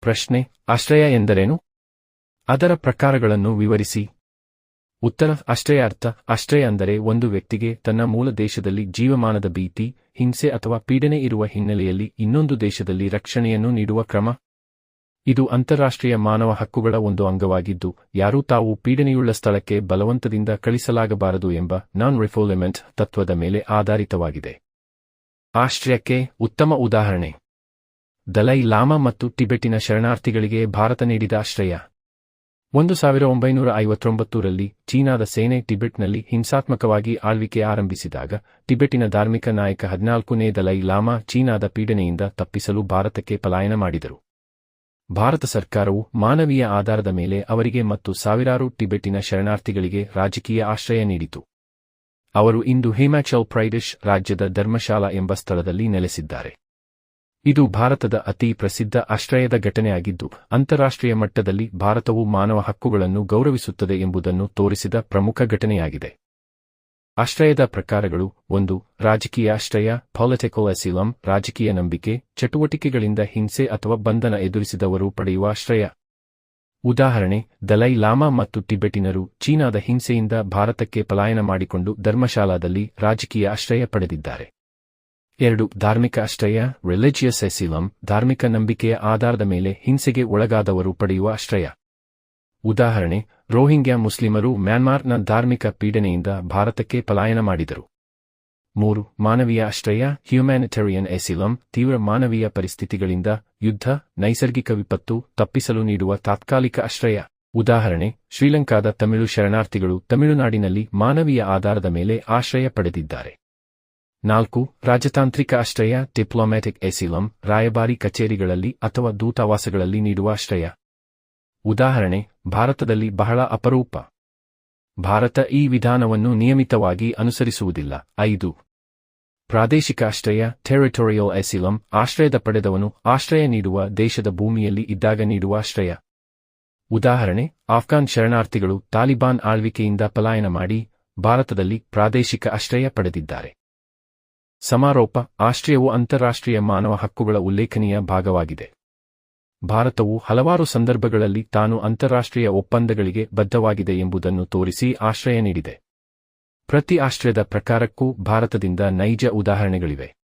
ಪ್ರಶ್ನೆ, ಆಶ್ರಯ ಎಂದರೇನು? ಅದರ ಪ್ರಕಾರಗಳನ್ನು ವಿವರಿಸಿ. ಉತ್ತರ, ಆಶ್ರಯ ಅರ್ಥ, ಆಶ್ರಯ ಅಂದರೆ ಒಂದು ವ್ಯಕ್ತಿಗೆ ತನ್ನ ಮೂಲ ದೇಶದಲ್ಲಿ ಜೀವಮಾನದ ಭೀತಿ, ಹಿಂಸೆ ಅಥವಾ ಪೀಡನೆ ಇರುವ ಹಿನ್ನೆಲೆಯಲ್ಲಿ ಇನ್ನೊಂದು ದೇಶದಲ್ಲಿ ರಕ್ಷಣೆಯನ್ನು ನೀಡುವ ಕ್ರಮ. ಇದು ಅಂತಾರಾಷ್ಟ್ರೀಯ ಮಾನವ ಹಕ್ಕುಗಳ ಒಂದು ಅಂಗವಾಗಿದ್ದು, ಯಾರೂ ತಾವು ಪೀಡನೆಯುಳ್ಳ ಸ್ಥಳಕ್ಕೆ ಬಲವಂತದಿಂದ ಕಳಿಸಲಾಗಬಾರದು ಎಂಬ ನಾನ್ ರಿಫೋಲೆಮೆಂಟ್ ತತ್ವದ ಮೇಲೆ ಆಧಾರಿತವಾಗಿದೆ. ಆಶ್ರಯಕ್ಕೆ ಉತ್ತಮ ಉದಾಹರಣೆ. ದಲೈ ಲಾಮಾ ಮತ್ತು ಟಿಬೆಟಿನ ಶರಣಾರ್ಥಿಗಳಿಗೆ ಭಾರತ ನೀಡಿದ ಆಶ್ರಯ ಒಂದು ಸಾವಿರ ಒಂಬೈನೂರ ಐವತ್ತೊಂಬತ್ತರಲ್ಲಿ ಚೀನಾದ ಸೇನೆ ಟಿಬೆಟ್ನಲ್ಲಿ ಹಿಂಸಾತ್ಮಕವಾಗಿ ಆಳ್ವಿಕೆ ಆರಂಭಿಸಿದಾಗ, ಟಿಬೆಟಿನ ಧಾರ್ಮಿಕ ನಾಯಕ ಹದಿನಾಲ್ಕನೇ ದಲೈ ಲಾಮಾ ಚೀನಾದ ಪೀಡನೆಯಿಂದ ತಪ್ಪಿಸಲು ಭಾರತಕ್ಕೆ ಪಲಾಯನ ಮಾಡಿದರು. ಭಾರತ ಸರ್ಕಾರವು ಮಾನವೀಯ ಆಧಾರದ ಮೇಲೆ ಅವರಿಗೆ ಮತ್ತು ಸಾವಿರಾರು ಟಿಬೆಟಿನ ಶರಣಾರ್ಥಿಗಳಿಗೆ ರಾಜಕೀಯ ಆಶ್ರಯ ನೀಡಿತು. ಅವರು ಇಂದು ಹಿಮಾಚಲ್ ಪ್ರೈಡಿಶ್ ರಾಜ್ಯದ ಧರ್ಮಶಾಲಾ ಎಂಬ ಸ್ಥಳದಲ್ಲಿ ನೆಲೆಸಿದ್ದಾರೆ. ಇದು ಭಾರತದ ಅತಿ ಪ್ರಸಿದ್ಧ ಆಶ್ರಯದ ಘಟನೆಯಾಗಿದ್ದು, ಅಂತಾರಾಷ್ಟ್ರೀಯ ಮಟ್ಟದಲ್ಲಿ ಭಾರತವು ಮಾನವ ಹಕ್ಕುಗಳನ್ನು ಗೌರವಿಸುತ್ತದೆ ಎಂಬುದನ್ನು ತೋರಿಸಿದ ಪ್ರಮುಖ ಘಟನೆಯಾಗಿದೆ. ಆಶ್ರಯದ ಪ್ರಕಾರಗಳು, ಒಂದು, ರಾಜಕೀಯ ಆಶ್ರಯ ಪೊಲಿಟಿಕಲ್ ಅಸಿಲಂ ರಾಜಕೀಯ ನಂಬಿಕೆ, ಚಟುವಟಿಕೆಗಳಿಂದ ಹಿಂಸೆ ಅಥವಾ ಬಂಧನ ಎದುರಿಸಿದವರು ಪಡೆಯುವ ಆಶ್ರಯ. ಉದಾಹರಣೆ, ದಲೈ ಲಾಮಾ ಮತ್ತು ಟಿಬೆಟಿನರು ಚೀನಾದ ಹಿಂಸೆಯಿಂದ ಭಾರತಕ್ಕೆ ಪಲಾಯನ ಮಾಡಿಕೊಂಡು ಧರ್ಮಶಾಲಾದಲ್ಲಿ ರಾಜಕೀಯ ಆಶ್ರಯ ಪಡೆದಿದ್ದಾರೆ. ಎರಡು, ಧಾರ್ಮಿಕ ಆಶ್ರಯ ರಿಲಿಜಿಯಸ್ ಎಸಿಲಂ ಧಾರ್ಮಿಕ ನಂಬಿಕೆಯ ಆಧಾರದ ಮೇಲೆ ಹಿಂಸೆಗೆ ಒಳಗಾದವರು ಪಡೆಯುವ ಆಶ್ರಯ. ಉದಾಹರಣೆ, ರೋಹಿಂಗ್ಯಾ ಮುಸ್ಲಿಮರು ಮ್ಯಾನ್ಮಾರ್ನ ಧಾರ್ಮಿಕ ಪೀಡನೆಯಿಂದ ಭಾರತಕ್ಕೆ ಪಲಾಯನ ಮಾಡಿದರು. ಮೂರು, ಮಾನವೀಯ ಆಶ್ರಯ ಹ್ಯುಮ್ಯಾನಿಟೇರಿಯನ್ ಎಸಿಲಂ ತೀವ್ರ ಮಾನವೀಯ ಪರಿಸ್ಥಿತಿಗಳಿಂದ ಯುದ್ಧ, ನೈಸರ್ಗಿಕ ವಿಪತ್ತು ತಪ್ಪಿಸಲು ನೀಡುವ ತಾತ್ಕಾಲಿಕ ಆಶ್ರಯ. ಉದಾಹರಣೆ, ಶ್ರೀಲಂಕಾದ ತಮಿಳು ಶರಣಾರ್ಥಿಗಳು ತಮಿಳುನಾಡಿನಲ್ಲಿ ಮಾನವೀಯ ಆಧಾರದ ಮೇಲೆ ಆಶ್ರಯ ಪಡೆದಿದ್ದಾರೆ. ನಾಲ್ಕು, ರಾಜತಾಂತ್ರಿಕ ಆಶ್ರಯ, ಡಿಪ್ಲೊಮ್ಯಾಟಿಕ್ ಎಸಿಲಂ, ರಾಯಭಾರಿ ಕಚೇರಿಗಳಲ್ಲಿ ಅಥವಾ ದೂತಾವಾಸಗಳಲ್ಲಿ ನೀಡುವ ಆಶ್ರಯ. ಉದಾಹರಣೆ, ಭಾರತದಲ್ಲಿ ಬಹಳ ಅಪರೂಪ. ಭಾರತ ಈ ವಿಧಾನವನ್ನು ನಿಯಮಿತವಾಗಿ ಅನುಸರಿಸುವುದಿಲ್ಲ. ಐದು, ಪ್ರಾದೇಶಿಕ ಆಶ್ರಯ ಟೆರಿಟೋರಿಯಲ್ ಎಸಿಲಂ ಆಶ್ರಯದ ಪಡೆದವನು ಆಶ್ರಯ ನೀಡುವ ದೇಶದ ಭೂಮಿಯಲ್ಲಿ ಇದ್ದಾಗ ನೀಡುವ ಆಶ್ರಯ. ಉದಾಹರಣೆ, ಆಫ್ಘಾನ್ ಶರಣಾರ್ಥಿಗಳು ತಾಲಿಬಾನ್ ಆಳ್ವಿಕೆಯಿಂದ ಪಲಾಯನ ಮಾಡಿ ಭಾರತದಲ್ಲಿ ಪ್ರಾದೇಶಿಕ ಆಶ್ರಯ ಪಡೆದಿದ್ದಾರೆ. ಸಮಾರೋಪ ಆಶ್ರಯವು ಅಂತಾರಾಷ್ಟ್ರೀಯ ಮಾನವ ಹಕ್ಕುಗಳ ಉಲ್ಲೇಖನೀಯ ಭಾಗವಾಗಿದೆ. ಭಾರತವು ಹಲವಾರು ಸಂದರ್ಭಗಳಲ್ಲಿ ತಾನು ಅಂತಾರಾಷ್ಟ್ರೀಯ ಒಪ್ಪಂದಗಳಿಗೆ ಬದ್ಧವಾಗಿದೆ ಎಂಬುದನ್ನು ತೋರಿಸಿ ಆಶ್ರಯ ನೀಡಿದೆ. ಪ್ರತಿ ಆಶ್ರಯದ ಪ್ರಕಾರಕ್ಕೂ ಭಾರತದಿಂದ ನೈಜ ಉದಾಹರಣೆಗಳಿವೆ.